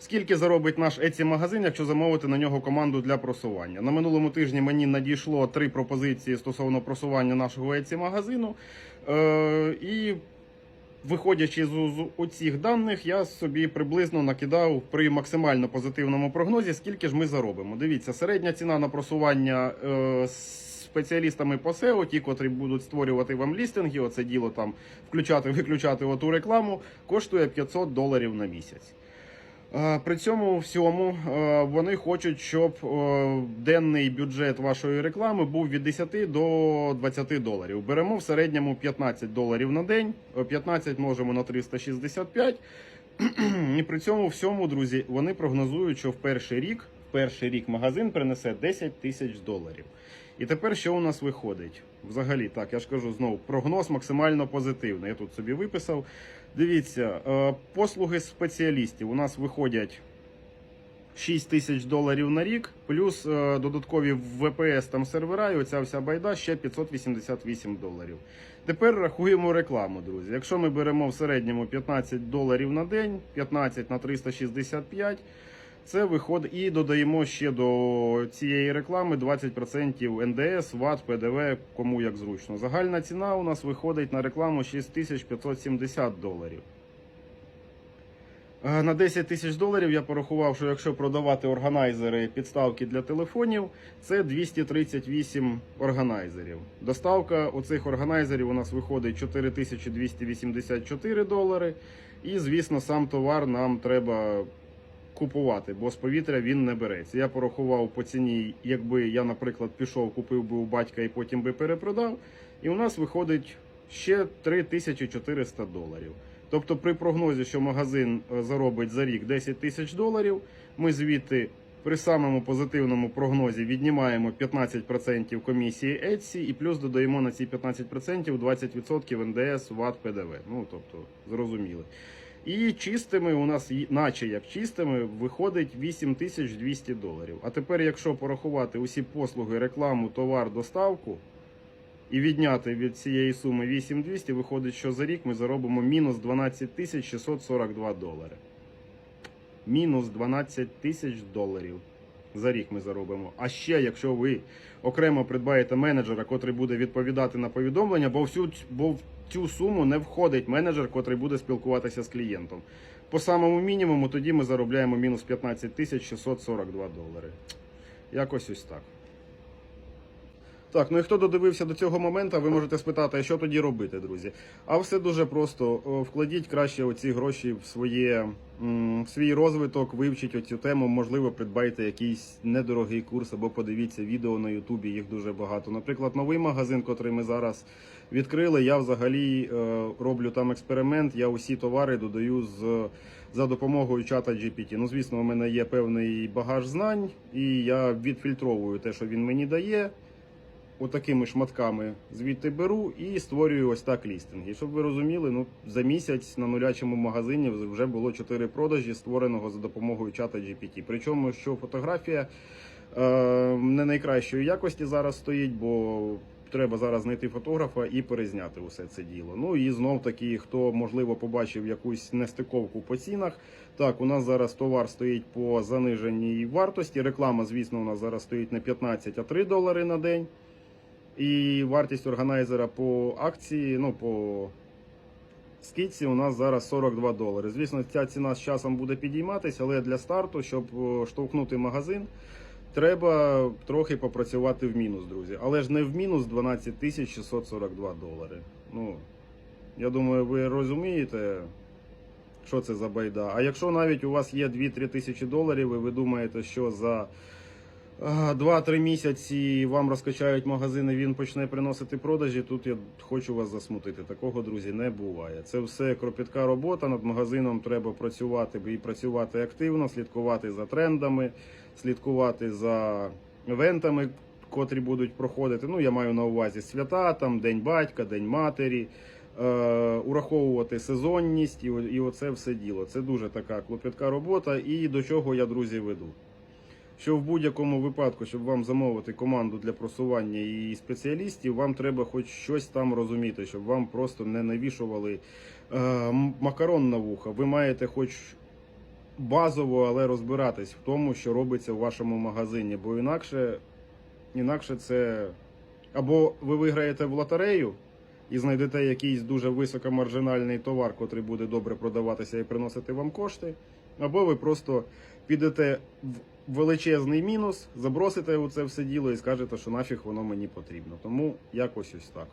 Скільки заробить наш Etsy магазин, якщо замовити на нього команду для просування? На минулому тижні мені надійшло три пропозиції стосовно просування нашого Etsy магазину. Е, і виходячи з, з оцих даних, я собі приблизно накидав при максимально позитивному прогнозі, скільки ж ми заробимо. Дивіться, середня ціна на просування е, спеціалістами по SEO, ті, котрі будуть створювати вам лістинги, оце діло там включати, виключати оту рекламу, коштує 500 доларів на місяць. Е, При цьому всьому е, вони хочуть, щоб е, денний бюджет вашої реклами був від 10 до 20 доларів. Беремо в середньому 15 доларів на день, е, 15 множимо на 365. І при цьому всьому, друзі, вони прогнозують, що в перший рік, перший рік магазин принесе 10 тисяч доларів. І тепер що у нас виходить? Взагалі, так, я ж кажу знову, прогноз максимально позитивний. Я тут собі виписав. Дивіться, е, послуги спеціалістів у нас виходять 6 тисяч доларів на рік, плюс е, додаткові ВПС там сервера, і оця вся байда ще 588 доларів. Тепер рахуємо рекламу, друзі. Якщо ми беремо в середньому 15 доларів на день, 15 на 365, це виходить і додаємо ще до цієї реклами 20% НДС, ВАТ, ПДВ, кому як зручно. Загальна ціна у нас виходить на рекламу 6570 доларів. Е, На 10 тисяч доларів я порахував, що якщо продавати органайзери підставки для телефонів, це 238 органайзерів. Доставка оцих органайзерів у нас виходить 4284 долари. І, звісно, сам товар нам треба купувати, бо з повітря він не береться. Я порахував по ціні, якби я, наприклад, пішов, купив би у батька і потім би перепродав. І у нас виходить ще 3400 доларів. Тобто, при прогнозі, що магазин е, заробить за рік 10 тисяч доларів, ми звідти при самому позитивному прогнозі віднімаємо 15% комісії Etsy і плюс додаємо на ці 15% 20% НДС, ВАТ, ПДВ. Ну тобто, зрозуміли. І чистими у нас, наче як чистими, виходить 8200 доларів. А тепер, якщо порахувати усі послуги, рекламу, товар, доставку і відняти від цієї суми 8200, виходить, що за рік ми заробимо мінус 12 тисяч 642 долари. Мінус 12 тисяч доларів. За рік ми заробимо. А ще, якщо ви окремо придбаєте менеджера, котрий буде відповідати на повідомлення, бо всю бо цю суму не входить менеджер, котрий буде спілкуватися з клієнтом. По самому мінімуму тоді ми заробляємо мінус 15 тисяч 642 долари. Якось ось так. Так, ну і хто додивився до цього моменту, ви можете спитати, а що тоді робити, друзі? А все дуже просто. Вкладіть краще оці гроші в своє в свій розвиток, вивчіть оцю тему. Можливо, придбайте якийсь недорогий курс або подивіться відео на Ютубі. Їх дуже багато. Наприклад, новий магазин, котрий ми зараз відкрили. Я взагалі е, роблю там експеримент. Я усі товари додаю з. За допомогою чата GPT. Ну, звісно, у мене є певний багаж знань, і я відфільтровую те, що він мені дає отакими шматками звідти беру і створюю ось так лістинги. Щоб ви розуміли, ну за місяць на нулячому магазині вже було 4 продажі, створеного за допомогою чата GPT. Причому що фотографія е, не найкращої якості зараз стоїть, бо треба зараз знайти фотографа і перезняти усе це діло. Ну і знов таки, хто можливо побачив якусь нестиковку по цінах. Так, у нас зараз товар стоїть по заниженій вартості. Реклама, звісно, у нас зараз стоїть не 15, а 3 долари на день. І вартість органайзера по акції, ну по скидці у нас зараз 42 долари. Звісно, ця ціна з часом буде підійматися, але для старту, щоб е, штовхнути магазин, треба трохи попрацювати в мінус, друзі. Але ж не в мінус 12 тисяч 642 долари. Ну, я думаю, ви розумієте, що це за байда. А якщо навіть у вас є 2-3 тисячі доларів, і ви думаєте, що за 2-3 місяці вам розкачають магазин і він почне приносити продажі. Тут я хочу вас засмутити. Такого, друзі, не буває. Це все кропітка робота. Над магазином треба працювати і працювати активно, слідкувати за трендами, слідкувати за івентами, котрі будуть проходити. Ну, я маю на увазі свята, там День батька, День матері. Е, ураховувати сезонність і, і оце все діло. Це дуже така клопітка робота. І до чого я, друзі, веду що в будь-якому випадку, щоб вам замовити команду для просування і спеціалістів, вам треба хоч щось там розуміти, щоб вам просто не навішували е, макарон на вуха. Ви маєте хоч базово, але розбиратись в тому, що робиться в вашому магазині, бо інакше, інакше це або ви виграєте в лотерею і знайдете якийсь дуже високомаржинальний товар, котрий буде добре продаватися і приносити вам кошти, або ви просто підете в величезний мінус, забросите у це все діло і скажете, що нафіг воно мені потрібно. Тому якось ось так.